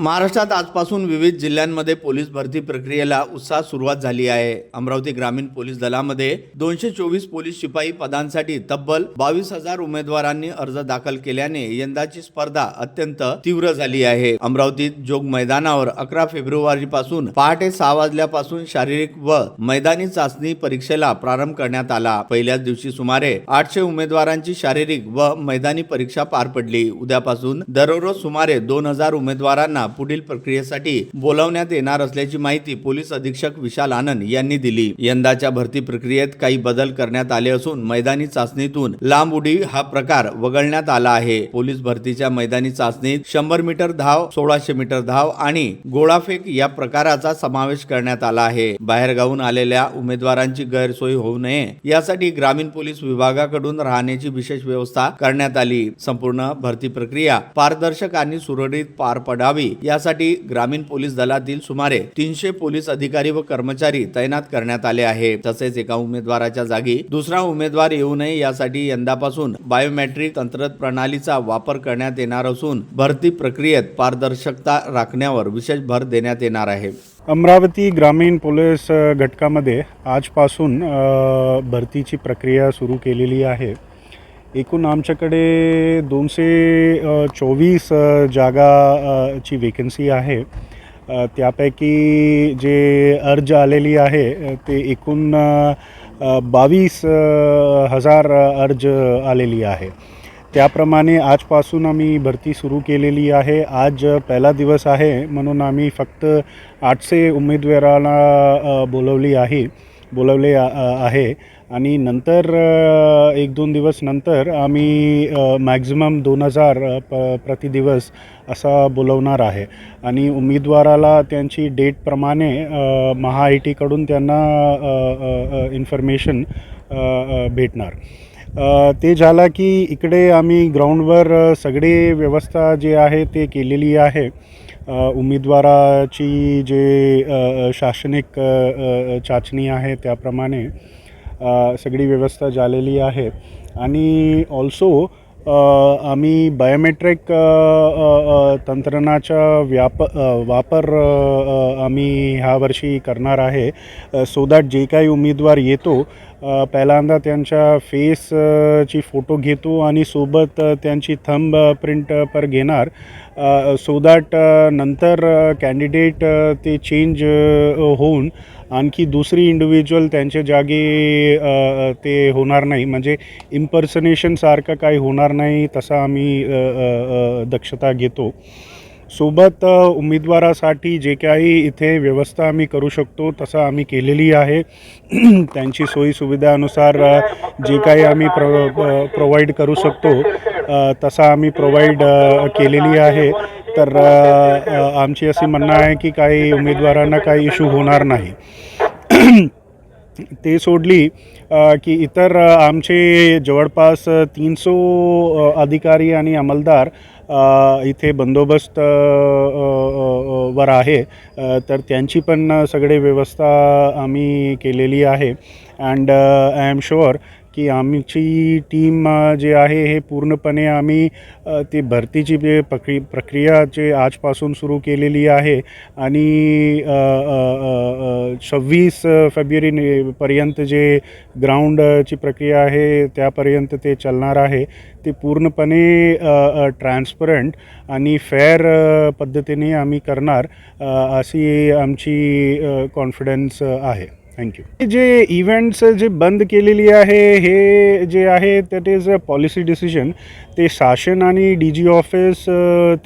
महाराष्ट्रात आजपासून विविध जिल्ह्यांमध्ये पोलीस भरती प्रक्रियेला उत्साह सुरुवात झाली आहे. अमरावती ग्रामीण पोलीस दलामध्ये दोनशे चोवीस पोलीस शिपाई पदांसाठी तब्बल बावीस हजार उमेदवारांनी अर्ज दाखल केल्याने यंदाची स्पर्धा अत्यंत तीव्र झाली आहे. अमरावतीत जोग मैदानावर अकरा फेब्रुवारी पासून पहाटे सहा वाजल्यापासून शारीरिक व मैदानी चाचणी परीक्षेला प्रारंभ करण्यात आला. पहिल्याच दिवशी सुमारे आठशे उमेदवारांची शारीरिक व मैदानी परीक्षा पार पडली. उद्यापासून दररोज सुमारे दोन हजार उमेदवारांना पुढील प्रक्रियेसाठी बोलावण्यात येणार असल्याची माहिती पोलीस अधीक्षक विशाल आनंद यांनी दिली. यंदाच्या भरती प्रक्रियेत काही बदल करण्यात आले असून मैदानी चाचणीतून लांब उडी हा प्रकार वगळण्यात आला आहे. पोलीस भरतीच्या मैदानी चाचणीत शंभर मीटर धाव सोळाशे मीटर धाव आणि गोळाफेक या प्रकाराचा समावेश करण्यात आला आहे. बाहेरगावून आलेल्या उमेदवारांची गैरसोय होऊ नये यासाठी ग्रामीण पोलीस विभागाकडून राहण्याची विशेष व्यवस्था करण्यात आली. संपूर्ण भरती प्रक्रिया पारदर्शक आणि सुरळीत पार पडावी यासाठी ग्रामीण पोलीस दलातील सुमारे तीनशे पोलीस अधिकारी व कर्मचारी तैनात करण्यात आले आहे. तसेच एका उमेदवाराच्या जागी दुसरा उमेदवार येऊ नये यासाठी यंदापासून बायोमेट्रिक तंत्र प्रणालीचा वापर करण्यात येणार असून भरती प्रक्रियेत पारदर्शकता राखण्यावर विशेष भर देण्यात येणार आहे. अमरावती ग्रामीण पोलीस घटकामध्ये आजपासून भरतीची प्रक्रिया सुरू केलेली आहे. एकूण आमच्याकडे दोनशे चोवीस जागा ची वेकन्सी आहे. त्यापैकी जे अर्ज आलेली आहे ते एकूण बावीस हजार अर्ज आलेली आहे. त्याप्रमाणे आजपासून आम्ही भरती सुरू केलेली आहे. आज पहिला दिवस आहे म्हणून आम्ही फक्त आठशे उमेदवारांना बोलवली आहे. बोलवले आहे. आणि नंतर एक दोन दिवस नंतर आम्ही मॅक्झिमम दोन हजार प प्रतिदिवस असा बोलवणार आहे. आणि उमेदवाराला त्यांची डेटप्रमाणे महा आय टीकडून त्यांना इन्फॉर्मेशन भेटणार. ते झालं की इकडे आम्ही ग्राउंडवर सगळी सगळे व्यवस्था जे आहे ते केलेली आहे. उमेदवाराची जे शासनिक चाचणी आहे त्याप्रमाणे सगळी व्यवस्था झालेली आहे. आणि ऑल्सो आम्ही बायोमेट्रिक अ, तंत्रणाचा व्याप वापर आम्ही ह्या वर्षी करणार आहे. सो दॅट जे काही उमेदवार येतो पहिल्यांदा त्यांच्या फेसची फोटो घेतो आणि सोबत त्यांची थंब प्रिंट पर घेणार. सो दॅट नंतर कॅन्डिडेट ते चेंज होऊन आणखी दुसरी इंडिव्हिज्युअल त्यांच्या जागी ते होणार नाही. म्हणजे इम्पर्सनेशनसारखं काही होणार नाही तसा आम्ही दक्षता घेतो. सोबत उमेदवारासाठी जे काही इथे व्यवस्था आम्ही करू शकतो तसं आम्ही केलेली आहे. त्यांची सोयीसुविधानुसार जे काही आम्ही प्र प्रोव्हाइड करू शकतो तसा आम्ही प्रोव्हाइड केलेली आहे. तर आमची असे म्हणणं आहे की काही उमेदवारांना काही इशू होणार नाही. ते सोडली की इतर आमचे जवळपास तीनसो अधिकारी आणि अंमलदार इथे बंदोबस्त वर आहे. तर त्यांची पण सगळे व्यवस्था आम्ही केलेली आहे. अँड आय एम शुअर की आमची टीम जे आहे हे पूर्णपणे आम्ही ते भरतीची जे प्रक्रि प्रक्रिया जे आजपासून सुरू केलेली आहे आणि सव्वीस फेब्रुवारी पर्यंत जे ग्राउंडची प्रक्रिया आहे त्यापर्यंत ते चालणार आहे. ते पूर्णपणे ट्रान्सपरंट आणि फेअर पद्धतीने आम्ही करणार अशी आमची कॉन्फिडन्स आहे. थँक्यू जे इव्हेंट्स जे बंद केलेली आहे हे जे आहे that is a policy decision ते शासन आणि डी जी ऑफिस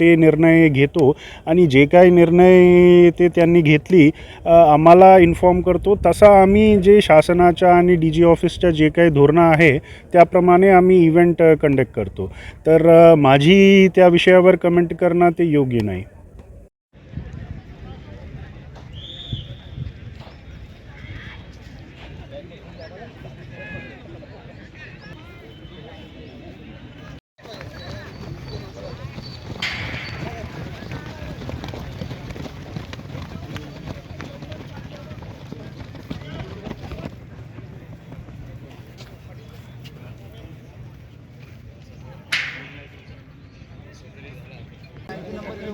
ते निर्णय घेतो आणि जे काही निर्णय ते त्यांनी घेतली आम्हाला इन्फॉर्म करतो. तसा आम्ही जे शासनाच्या आणि डी जी ऑफिसच्या जे काही धोरणं आहे त्याप्रमाणे आम्ही इव्हेंट कंडक्ट करतो. तर माझी त्या विषयावर कमेंट करणं ते योग्य नाही.